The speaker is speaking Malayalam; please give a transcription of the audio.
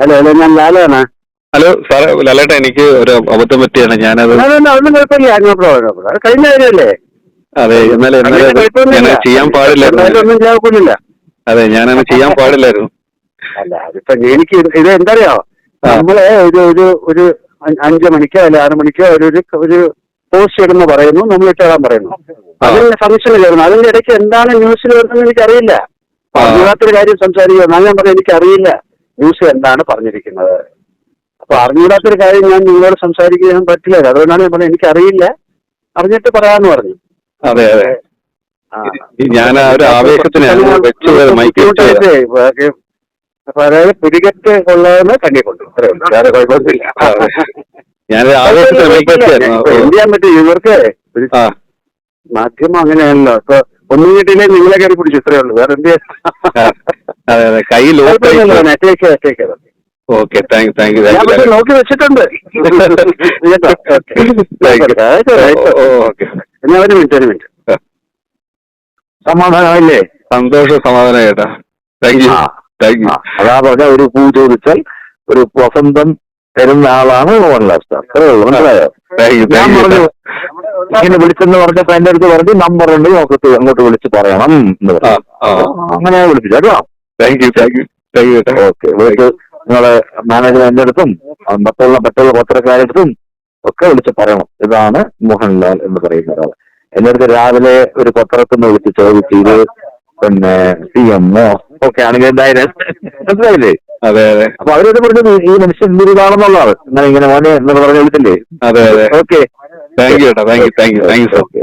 ഹലോ ഹലോ ഞാൻ ലാലാണ് ഹലോ സാറേ ലാലേട്ടാ എനിക്ക് ഒരു അബദ്ധം പറ്റിയാണ് ഞാനത് അതൊന്നും കുഴപ്പമില്ല. നോ പ്രോബ്ലം അത് കഴിഞ്ഞ കാര്യമല്ലേ? അതെ എന്നാലും എന്നാലും ചെയ്യാൻ പാടില്ലായിരുന്നു. ഒന്നും അതെ ഞാനത് ചെയ്യാൻ പാടില്ലായിരുന്നു. അല്ല അതിപ്പോ എനിക്ക് ഇത് എന്തറിയോ. നമ്മളെ ഒരു ഒരു ഒരു അഞ്ച് മണിക്കോ അല്ലെ ആറ് മണിക്കോ ഒരു ഒരു ഒരു പോസ്റ്റ് ഇടുന്ന പറയുന്നു നമ്മൾ ഇട്ടേടാൻ പറയുന്നു. അതിന്റെ ഫംഗ്ഷൻ ചേർന്നു. അതിന്റെ ഇടയ്ക്ക് എന്താണ് ന്യൂസിൽ വരുന്നത് എനിക്കറിയില്ല. അറിയാത്തൊരു കാര്യം സംസാരിക്കുക എന്നാൽ ഞാൻ പറഞ്ഞു എനിക്കറിയില്ല. ന്യൂസ് എന്താണ് പറഞ്ഞിരിക്കുന്നത്. അപ്പൊ അറിഞ്ഞൂടാത്തൊരു കാര്യം ഞാൻ നിങ്ങളോട് സംസാരിക്കാൻ പറ്റില്ല. അതുകൊണ്ടാണ് ഞാൻ പറഞ്ഞത് എനിക്കറിയില്ല. അറിഞ്ഞിട്ട് പറയാന്ന് പറഞ്ഞു. അതെ അതെ. ഞാൻ ഒരു ആവേശത്തിന് അപ്പൊ അതായത് പുരികത്ത് കൊള്ളാതെ കണ്ണി കൊണ്ടു വേറെ കുഴപ്പമൊന്നുമില്ല. എന്ത് ചെയ്യാൻ പറ്റും ഇവർക്ക് മാധ്യമം അങ്ങനെയാണല്ലോ. ഇപ്പൊ ഒന്നും കിട്ടിയില്ലേ നിങ്ങളെ കയറി പിടിച്ചു. ഇത്രയേ ഉള്ളൂ. വേറെ എന്ത് അതെ അതെ. കൈ lock. Okay thank thank you thank you നോക്കി വെച്ചിട്ടുണ്ട്. ഒരു മിനിറ്റ് ഒരു മിനിറ്റ്. സമാധാനമായില്ലേ? സന്തോഷ സമാധാനം ചേട്ടാ താങ്ക് യു താങ്ക് യു അതാ പറഞ്ഞ ഒരു പൂ ചോദിച്ചാൽ ഒരു വസന്തം തരുന്ന ആളാണ് മോഹൻലാൽ സ്റ്റാർ അത്രേ ഉള്ളൂ മനസ്സിലായോ? ഞാൻ പറഞ്ഞു ഇങ്ങനെ വിളിച്ചെന്ന് പറഞ്ഞപ്പോ എന്റെ അടുത്ത് പറഞ്ഞു നമ്പർ ഉണ്ട് നോക്കത്ത് അങ്ങോട്ട് വിളിച്ച് പറയണം. എന്ന് ആ പറഞ്ഞു അങ്ങനെ വിളിപ്പിച്ചു കേട്ടോ? Thank you thank you thank you okay വിളിച്ച് നിങ്ങളെ മാനേജ്മെന്റിന്റെ അടുത്തും മറ്റുള്ള മറ്റുള്ള പത്രക്കാരുടെ അടുത്തും ഒക്കെ വിളിച്ച് പറയണം. ഇതാണ് മോഹൻലാൽ എന്ന് പറയുന്ന ഒരാൾ. എന്റെ അടുത്ത് രാവിലെ ഒരു പത്രത്തിൽ നിന്ന് വിളിച്ച് ചോദിച്ചു ഇത് പിന്നെ സി എമ്മോ ഒക്കെ ആണെങ്കിൽ എന്തായാലും മനസ്സിലായില്ലേ? അതെ അതെ. അപ്പൊ അവരോട് പറഞ്ഞത് ഈ മനുഷ്യൻ ഇതാണെന്നുള്ളതാണ് എന്നാൽ ഇങ്ങനെ മോനെ എന്ന് പറഞ്ഞു വിളിച്ചില്ലേ? അതെ അതെ. ഓക്കെ താങ്ക് യു ചേട്ടാ thank you thank you thank you so okay